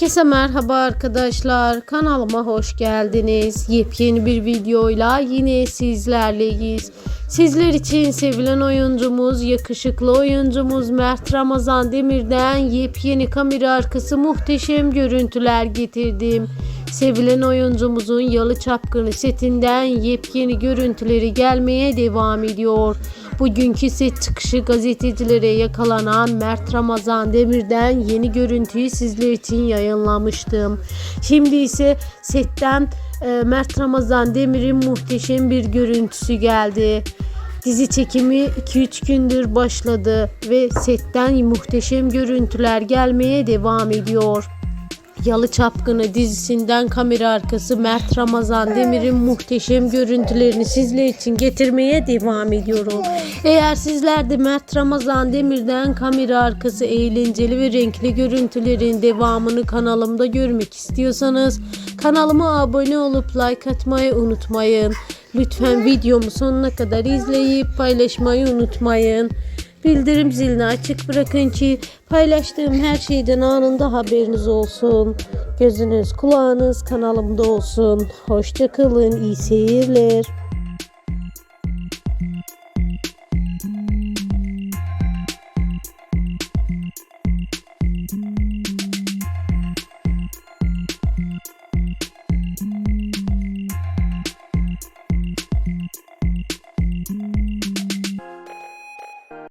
Herkese merhaba arkadaşlar. Kanalıma hoş geldiniz. Yepyeni bir videoyla yine sizlerleyiz. Sizler için sevilen oyuncumuz, yakışıklı oyuncumuz Mert Ramazan Demir'den yepyeni kamera arkası muhteşem görüntüler getirdim. Sevilen oyuncumuzun Yalı Çapkını setinden yepyeni görüntüleri gelmeye devam ediyor. Bugünkü set çıkışı gazetecilere yakalanan Mert Ramazan Demir'den yeni görüntüyü sizler için yayınlamıştım. Şimdi ise setten e, Mert Ramazan Demir'in muhteşem bir görüntüsü geldi. Dizi çekimi 2-3 gündür başladı ve setten muhteşem görüntüler gelmeye devam ediyor. Yalı Çapkını dizisinden kamera arkası Mert Ramazan Demir'in muhteşem görüntülerini sizler için getirmeye devam ediyorum. Eğer sizler de Mert Ramazan Demir'den kamera arkası eğlenceli ve renkli görüntülerin devamını kanalımda görmek istiyorsanız kanalıma abone olup like atmayı unutmayın. Lütfen videomu sonuna kadar izleyip paylaşmayı unutmayın. Bildirim zilini açık bırakın ki paylaştığım her şeyden anında haberiniz olsun. Gözünüz kulağınız kanalımda olsun. Hoşça kalın, iyi seyirler.